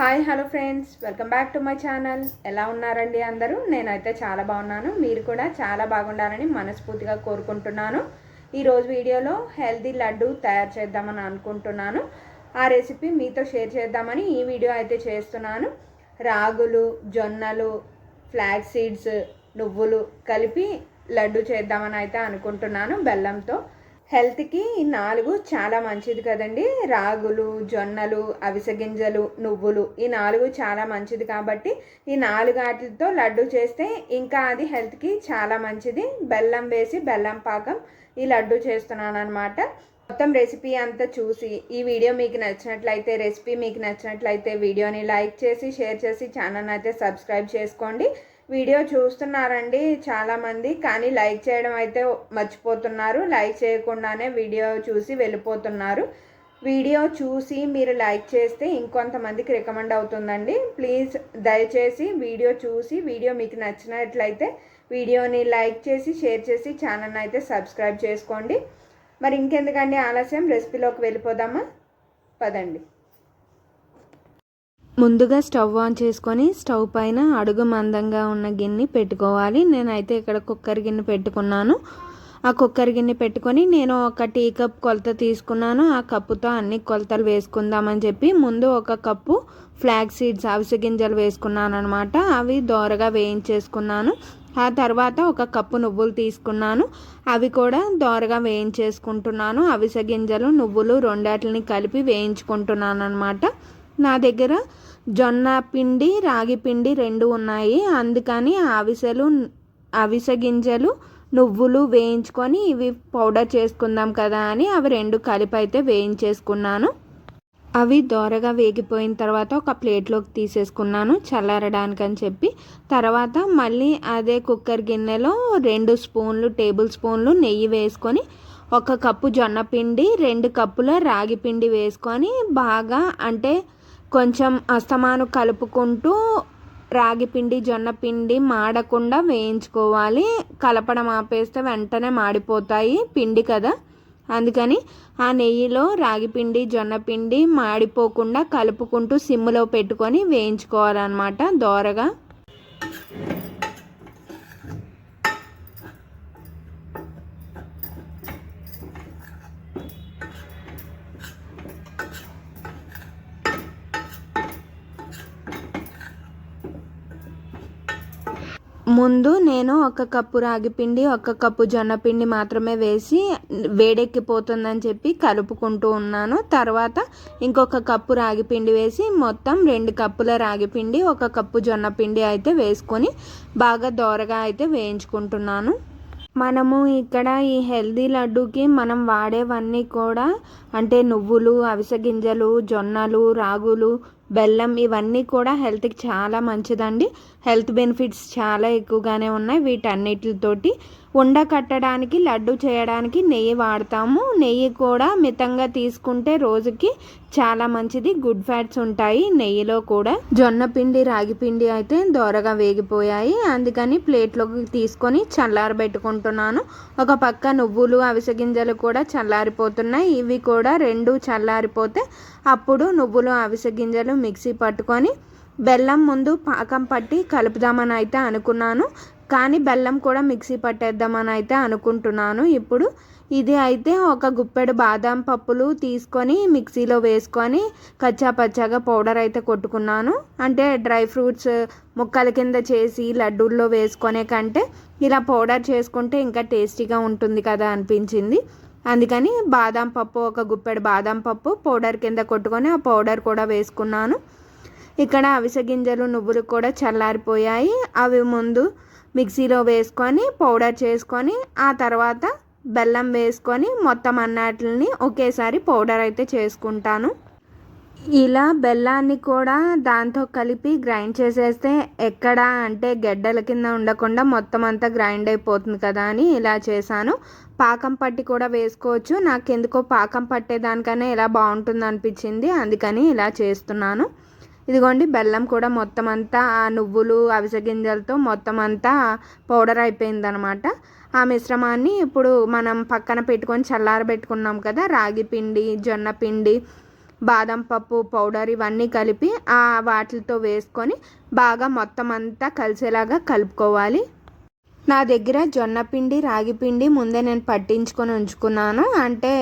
Hi hello friends. Welcome back to my channel. ఎలా ఉన్నారండి అందరూ? నేనైతే చాలా బాగున్నాను. మీరు కూడా చాలా బాగుండాలని మనస్ఫూర్తిగా కోరుకుంటున్నాను. ఈరోజు వీడియోలో హెల్దీ లడ్డు తయారు చేద్దామని అనుకుంటున్నాను. ఆ రెసిపీ మీతో షేర్ చేద్దామని ఈ వీడియో అయితే చేస్తున్నాను. రాగులు జొన్నలు ఫ్లాగ్ సీడ్స్ నువ్వులు కలిపి లడ్డు చేద్దామని అయితే అనుకుంటున్నాను బెల్లంతో. హెల్త్కి ఈ నాలుగు చాలా మంచిది కదండి. రాగులు జొన్నలు అవిసె గింజలు నువ్వులు ఈ నాలుగు చాలా మంచిది కాబట్టి ఈ నాలుగు వాటితో లడ్డు చేస్తే ఇంకా అది హెల్త్కి చాలా మంచిది. బెల్లం వేసి బెల్లం పాకం ఈ లడ్డు చేస్తున్నాను అనమాట మొత్తం రెసిపీ అంతా చూసి ఈ వీడియో మీకు నచ్చినట్లయితే రెసిపీ మీకు నచ్చినట్లయితే వీడియోని లైక్ చేసి షేర్ చేసి ఛానల్ అయితే సబ్స్క్రైబ్ చేసుకోండి. వీడియో చూస్తున్నారండి చాలామంది కానీ లైక్ చేయడం అయితే మర్చిపోతున్నారు. లైక్ చేయకుండానే వీడియో చూసి వెళ్ళిపోతున్నారు. వీడియో చూసి మీరు లైక్ చేస్తే ఇంకొంతమందికి రికమెండ్ అవుతుందండి. ప్లీజ్ దయచేసి వీడియో చూసి వీడియో మీకు నచ్చినట్లయితే వీడియోని లైక్ చేసి షేర్ చేసి ఛానల్ అయితే సబ్స్క్రైబ్ చేసుకోండి. మరి ఇంకెందుకండి ఆలస్యం? రెసిపీలోకి వెళ్ళిపోదామా? పదండి. ముందుగా స్టవ్ ఆన్ చేసుకొని స్టవ్ పైన అడుగు మందంగా ఉన్న గిన్నె పెట్టుకోవాలి. నేనైతే ఇక్కడ కుక్కర్ గిన్నె పెట్టుకున్నాను. ఆ కుక్కర్ గిన్నె పెట్టుకొని నేను ఒక టీ కప్ కొలత తీసుకున్నాను. ఆ కప్పుతో అన్ని కొలతలు వేసుకుందామని చెప్పి ముందు ఒక కప్పు ఫ్లాగ్ సీడ్స్ అవిసె గింజలు వేసుకున్నాను అనమాట అవి దోరగా వేయించేసుకున్నాను. ఆ తర్వాత ఒక కప్పు నువ్వులు తీసుకున్నాను. అవి కూడా దోరగా వేయించేసుకుంటున్నాను. అవిసె గింజలు నువ్వులు రెండాటిని కలిపి వేయించుకుంటున్నాను అనమాట నా దగ్గర జొన్న పిండి రాగి పిండి రెండు ఉన్నాయి. అందుకని అవిసెలు అవిసె గింజలు నువ్వులు వేయించుకొని ఇవి పౌడర్ చేసుకుందాం కదా అని అవి రెండు కలిపి అయితే వేయించేసుకున్నాను. అవి దోరగా వేగిపోయిన తర్వాత ఒక ప్లేట్లోకి తీసేసుకున్నాను చల్లారడానికి అని చెప్పి. తర్వాత మళ్ళీ అదే కుక్కర్ గిన్నెలో రెండు స్పూన్లు టేబుల్ స్పూన్లు నెయ్యి వేసుకొని ఒక కప్పు జొన్న పిండి రెండు కప్పుల రాగి పిండి వేసుకొని బాగా అంటే కొంచెం అస్తమాను కలుపుకుంటూ రాగి పిండి జొన్న పిండి మాడకుండా వేయించుకోవాలి. కలపడం ఆపేస్తే వెంటనే మాడిపోతాయి పిండి కదా. అందుకని ఆ నెయ్యిలో రాగిపిండి జొన్నపిండి జొన్న పిండి మాడిపోకుండా కలుపుకుంటూ సిమ్లో పెట్టుకొని వేయించుకోవాలన్నమాట దోరగా. ముందు నేను ఒక కప్పు రాగి పిండి ఒక కప్పు జొన్న పిండి మాత్రమే వేసి వేడెక్కిపోతుందని చెప్పి కలుపుకుంటూ ఉన్నాను. తర్వాత ఇంకొక కప్పు రాగి పిండి వేసి మొత్తం రెండు కప్పుల రాగి పిండి ఒక కప్పు జొన్న పిండి అయితే వేసుకొని బాగా దోరగా అయితే వేయించుకుంటున్నాను. మనము ఇక్కడ ఈ హెల్దీ లడ్డూకి మనం వాడేవన్నీ కూడా అంటే నువ్వులు అవిసె గింజలు జొన్నలు రాగులు బెల్లం ఇవన్నీ కూడా హెల్త్కి చాలా మంచిదండి. హెల్త్ బెనిఫిట్స్ చాలా ఎక్కువగానే ఉన్నాయి. వీటన్నిటితోటి ఉండ కట్టడానికి లడ్డు చేయడానికి నెయ్యి వాడతాము. నెయ్యి కూడా మితంగా తీసుకుంటే రోజుకి చాలా మంచిది. గుడ్ ఫ్యాట్స్ ఉంటాయి. నెయ్యిలో కూడా జొన్న పిండి రాగి పిండి అయితే దోరగా వేగిపోయాయి. అందుకని ప్లేట్లోకి తీసుకొని చల్లారబెట్టుకుంటున్నాను ఒక పక్క నువ్వులు అవిసె గింజలు కూడా చల్లారిపోతున్నాయి. ఇవి కూడా రెండు చల్లారిపోతే అప్పుడు నువ్వులు అవిసె గింజలు మిక్సీ పట్టుకొని బెల్లం ముందు పాకం పట్టి కలుపుదామని అయితే అనుకున్నాను. కానీ బెల్లం కూడా మిక్సీ పట్టేద్దామని అయితే అనుకుంటున్నాను. ఇప్పుడు ఇది అయితే ఒక గుప్పెడు బాదం పప్పులు తీసుకొని మిక్సీలో వేసుకొని కచ్చా పచ్చాగా పౌడర్ అయితే కొట్టుకున్నాను. అంటే డ్రై ఫ్రూట్స్ ముక్కల కింద చేసి లడ్డూల్లో వేసుకునే కంటే ఇలా పౌడర్ చేసుకుంటే ఇంకా టేస్టీగా ఉంటుంది కదా అనిపించింది. అందుకని బాదం పప్పు ఒక గుప్పెడు బాదం పప్పు పౌడర్ కింద కొట్టుకొని ఆ పౌడర్ కూడా వేసుకున్నాను. ఇక్కడ అవిసె గింజలు నువ్వులు కూడా చల్లారిపోయాయి. అవి ముందు మిక్సీలో వేసుకొని పౌడర్ చేసుకొని ఆ తర్వాత బెల్లం వేసుకొని మొత్తం అన్నాటిని ఒకేసారి పౌడర్ అయితే చేసుకుంటాను. ఇలా బెల్లాన్ని కూడా దాంతో కలిపి గ్రైండ్ చేసేస్తే ఎక్కడ అంటే గెడ్డల కింద ఉండకుండా మొత్తం అంతా గ్రైండ్ అయిపోతుంది కదా అని ఇలా చేశాను. పాకం పట్టి కూడా వేసుకోవచ్చు. నాకు ఎందుకో పాకం పట్టేదానికనే ఇలా బాగుంటుంది అనిపించింది. అందుకని ఇలా చేస్తున్నాను. ఇదిగోండి బెల్లం కూడా మొత్తం అంతా ఆ నువ్వులు అవిసె గింజలతో మొత్తం అంతా పౌడర్ అయిపోయిందనమాట. ఆ మిశ్రమాన్ని ఇప్పుడు మనం పక్కన పెట్టుకొని చల్లారబెట్టుకున్నాం కదా రాగి పిండి జొన్న పిండి బాదం పప్పు పౌడర్ ఇవన్నీ కలిపి ఆ వాటితో వేసుకొని బాగా మొత్తం అంతా కలిసేలాగా కలుపుకోవాలి. నా దగ్గర జొన్న పిండి రాగి పిండి ముందే నేను పట్టించుకొని ఉంచుకున్నాను. అంటే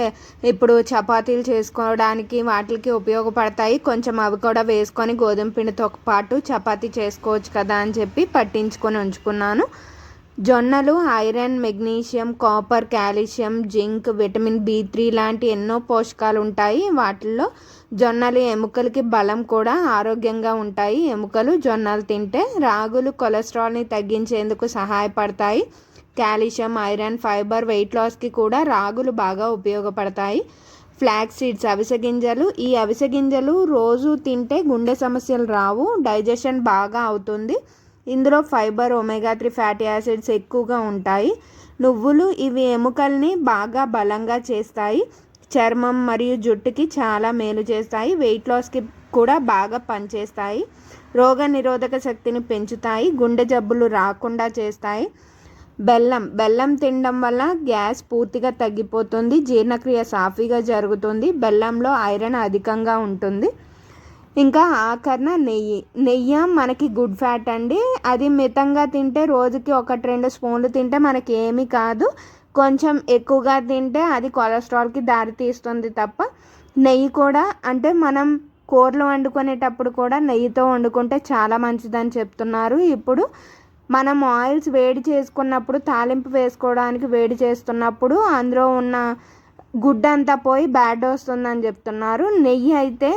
ఇప్పుడు చపాతీలు చేసుకోవడానికి వాటికి ఉపయోగపడతాయి. కొంచెం అవి కూడా వేసుకొని గోధుమ పిండితో పాటు చపాతీ చేసుకోవచ్చు కదా అని చెప్పి పట్టించుకొని ఉంచుకున్నాను. జొన్నలు iron magnesium copper calcium zinc vitamin B three లాంటి ఎన్నో పోషకాలు ఉంటాయి వాటిల్లో జొన్నలు ఎముకలకి బలం కూడా ఆరోగ్యంగా ఉంటాయి. ఎముకలు జొన్నలు తింటే రాగులు కొలెస్ట్రాల్ని తగ్గించేందుకు సహాయపడతాయి. కాల్షియం ఐరన్ ఫైబర్ వెయిట్ లాస్కి కూడా రాగులు బాగా ఉపయోగపడతాయి. ఫ్లాక్ సీడ్స్ అవిసె గింజలు. ఈ అవిసె గింజలు రోజు తింటే గుండె సమస్యలు రావు డైజెషన్ బాగా అవుతుంది. ఇందులో fibre omega three fatty acids ఎక్కువగా ఉంటాయి. నువ్వులు ఇవి ఎముకల్ని బాగా బలంగా చేస్తాయి. చర్మం మరియు జుట్టుకి చాలా మేలు చేస్తాయి. వెయిట్ లాస్కి కూడా బాగా పనిచేస్తాయి. రోగ నిరోధక శక్తిని పెంచుతాయి. గుండె జబ్బులు రాకుండా చేస్తాయి. బెల్లం బెల్లం తినడం వల్ల గ్యాస్ పూర్తిగా తగ్గిపోతుంది. జీర్ణక్రియ సాఫీగా జరుగుతుంది. బెల్లంలో ఐరన్ అధికంగా ఉంటుంది. ఇంకా ఆఖరణ నెయ్యి. నెయ్యి మనకి గుడ్ ఫ్యాట్ అండి. అది మితంగా తింటే రోజుకి ఒకటి రెండు స్పూన్లు తింటే మనకి ఏమీ కాదు. కొంచెం ఎక్కువగా తింటే అది కొలెస్ట్రాల్కి దారి తీస్తుంది తప్ప నెయ్యి కూడా అంటే మనం కూరలు వండుకునేటప్పుడు కూడా నెయ్యితో వండుకుంటే చాలా మంచిదని చెప్తున్నారు. ఇప్పుడు మనం ఆయిల్స్ వేడి చేసుకున్నప్పుడు తాలింపు వేసుకోవడానికి వేడి చేస్తున్నప్పుడు అందులో ఉన్న గుడ్డంతా పోయి బ్యాడ్ వస్తుందని చెప్తున్నారు. నెయ్యి అయితే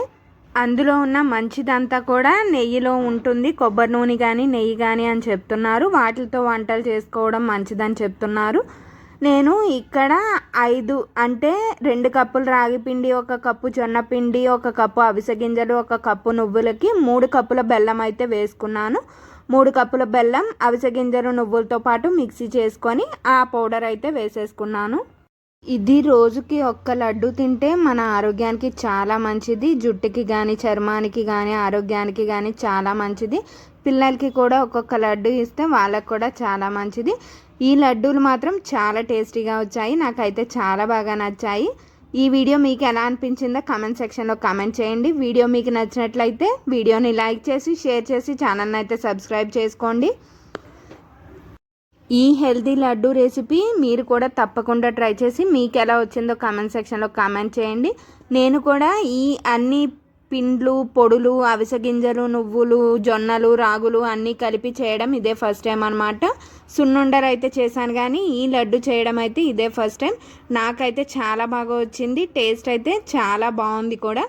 అందులో ఉన్న మంచిదంతా కూడా నెయ్యిలో ఉంటుంది. కొబ్బరి నూనె కానీ నెయ్యి కానీ అని చెప్తున్నారు. వాటితో వంటలు చేసుకోవడం మంచిదని చెప్తున్నారు. నేను ఇక్కడ ఐదు అంటే రెండు కప్పులు రాగి పిండి ఒక కప్పు జొన్న పిండి ఒక కప్పు అవిసె గింజలు ఒక కప్పు నువ్వులకి మూడు కప్పుల బెల్లం అయితే వేసుకున్నాను. మూడు కప్పుల బెల్లం అవిసె గింజలు నువ్వులతో పాటు మిక్సీ చేసుకొని ఆ పౌడర్ అయితే వేసేసుకున్నాను. ఇది రోజుకి ఒక్క లడ్డు తింటే మన ఆరోగ్యానికి చాలా మంచిది. జుట్టుకి కానీ చర్మానికి కానీ ఆరోగ్యానికి కానీ చాలా మంచిది. పిల్లలకి కూడా ఒక్కొక్క లడ్డు ఇస్తే వాళ్ళకి కూడా చాలా మంచిది. ఈ లడ్డూలు మాత్రం చాలా టేస్టీగా వచ్చాయి. నాకైతే చాలా బాగా నచ్చాయి. ఈ వీడియో మీకు ఎలా అనిపించిందో కమెంట్ సెక్షన్లో కమెంట్ చేయండి. వీడియో మీకు నచ్చినట్లయితే వీడియోని లైక్ చేసి షేర్ చేసి ఛానల్ని అయితే సబ్స్క్రైబ్ చేసుకోండి. ఈ హెల్దీ లడ్డు రెసిపీ మీరు కూడా తప్పకుండా ట్రై చేసి మీకు ఎలా వచ్చిందో కామెంట్ సెక్షన్లో కామెంట్ చేయండి. నేను కూడా ఈ అన్ని పిండ్లు పొడులు అవిసె గింజలు నువ్వులు జొన్నలు రాగులు అన్నీ కలిపి చేయడం ఇదే ఫస్ట్ టైం అనమాట సున్నుండలు అయితే చేశాను కానీ ఈ లడ్డు చేయడం అయితే ఇదే ఫస్ట్ టైం. నాకైతే చాలా బాగా వచ్చింది. టేస్ట్ అయితే చాలా బాగుంది కూడా.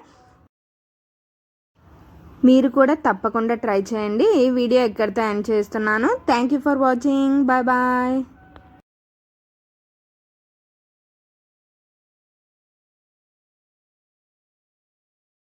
మీరు కూడా తప్పకుండా ట్రై చేయండి. ఈ వీడియో ఎక్కడితో ఎండ్ చేస్తున్నాను. Thank you for watching bye bye